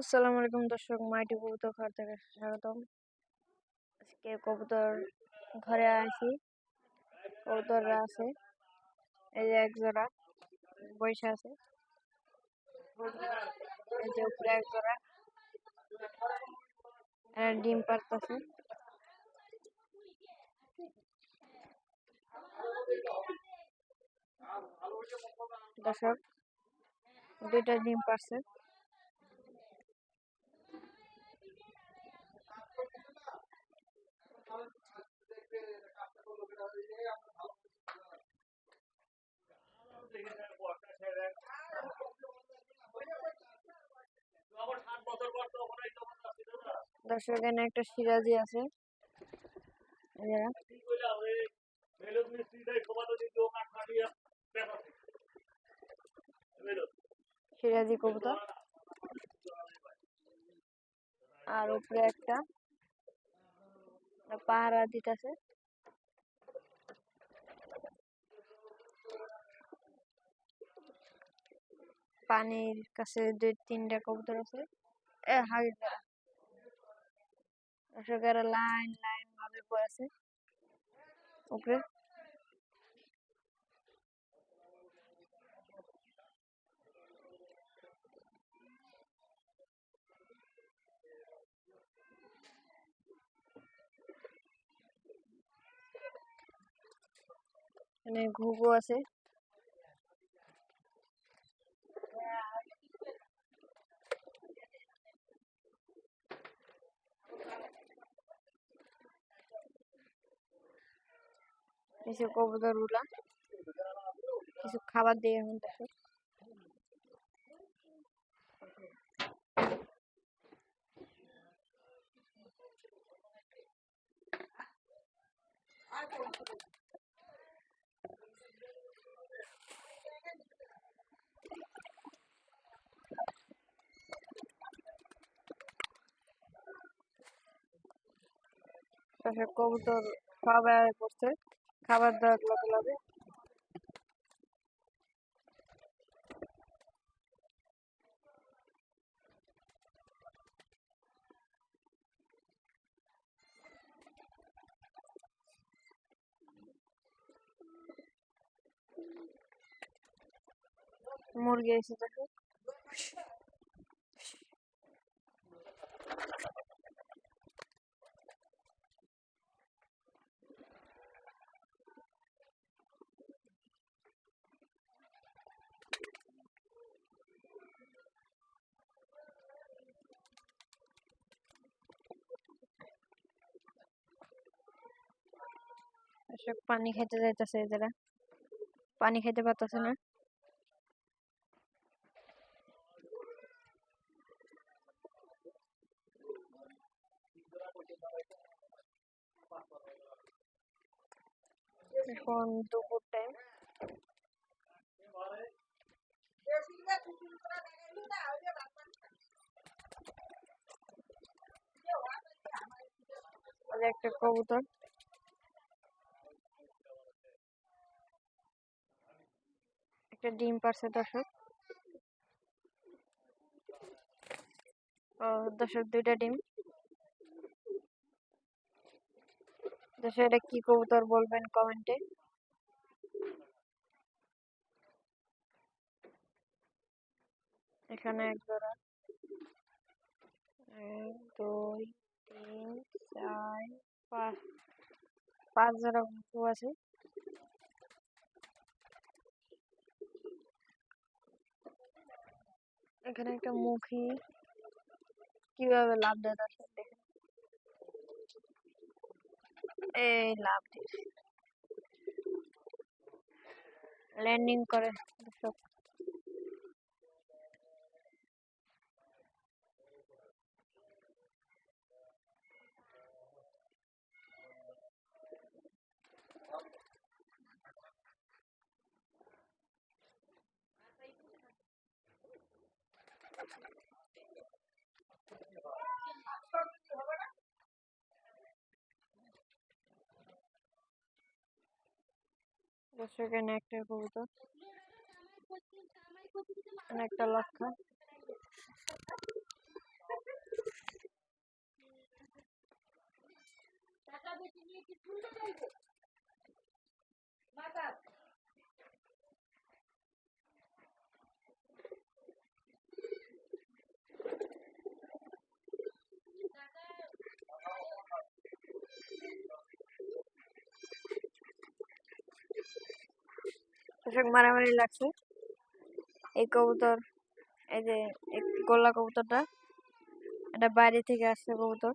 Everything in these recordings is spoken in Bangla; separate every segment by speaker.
Speaker 1: আসসালামু আলাইকুম দর্শক, মাইটি কবুতর ঘর থেকে স্বাগতম। আজকে কবুতর ঘরে আছি কবুতররা আছে। এই যে এক বসে আছে। এই যে উপরে এক জোড়া ডিম পারতেছে দর্শক, দুইটা ডিম পারছে দর্শক এখানে একটা সিরাজি আছে। সিরাজি কবুতর। আর উপরে একটা পাহারা দিতেছে। পানির কাছে দুই তিনটা কবুতর আছে। এ হাগির দর্শকেরা লাইন লাইন ভাবে পড়েছে উপরে এখানে ঘুঘু আছে কিছু কবুতরগুলা কিছু খাবার দিয়ে এখন দেখো তারপরে কবুতর খাওয়া দাওয়া করছে খাবার দাবার লগে লগে? মুরগি এসে দেখো এসব পানি খেতে যাইতেছে এদের পানি খাইতে পারতেছে না। এখন দুপুর টাইম একটা কবুতর। একটা ডিম পারছে দর্শক। ও, দর্শক দুইটা ডিম। দর্শক এটা কি কবুতর বলবেন কমেন্টে? এখানে এক জোড়া। এক, দুই, তিন, চার, পাঁচ পাঁচ জোড়া ঘুঘু আছে। এখানে একটা মুখী। কীভাবে লাভ দেয় দর্শক দেখেন এই লাভ ল্যান্ডিং করে। দর্শক এখানে একটা কবুতর? এখানে একটা লক্ষা? দর্শক মারামারি লাগছে। এই কবুতর, এই যে গোল্লা কবুতরটা, এটা বাইরে থেকে আসছে কবুতর।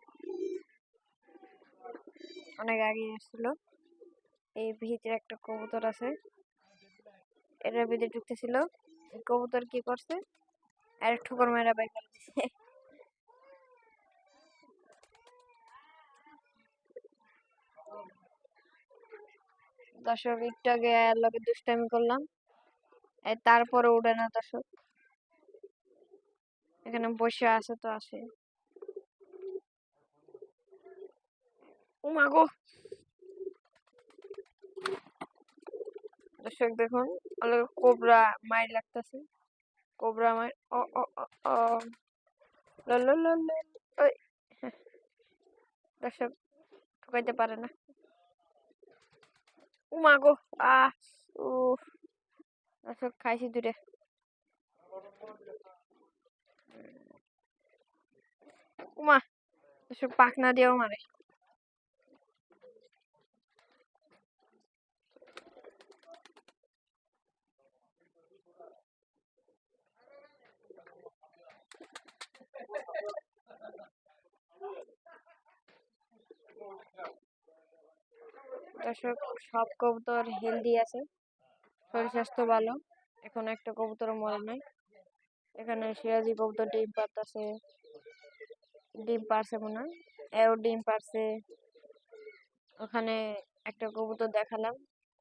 Speaker 1: অনেক আগে এসেছিল এই ভিতরে একটা কবুতর আছে। এটার ভিতরে ঢুকতেছিল। কবুতর কি করছে? আর ঠুকর মেরা বাই করে দিছে। দর্শক একটু আগে লগে দুষ্টামি করলাম তারপরে উঠে না দর্শক এখানে বসে আছে তো আছে উমা গো দর্শক দেখুন কোবরা মাইর লাগতেছে কোবরা মাইর ও ও ও ও দর্শক ঠকাইতে পারে না উমা গো আহ উফ দর্শক খাইছি দূরে উমা দর্শক পাখনা দিয়েও মারে দর্শক সব কবুতর হেলদি আছে। শরীর স্বাস্থ্য ভালো, এখন একটা কবুতর মরে নাই। এখানে সিরাজি কবুতর ডিম পারতেছে ডিম পারছে মনে হয়। এও ডিম পারছে ওখানে একটা কবুতর দেখালাম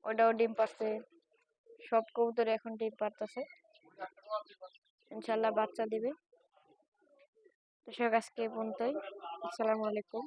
Speaker 1: ওটাও ডিম পারছে সব কবুতর এখন ডিম পারতেছে ইনশাল্লাহ বাচ্চা দিবে। দর্শক আজকে পর্যন্তই। আসসালামু আলাইকুম।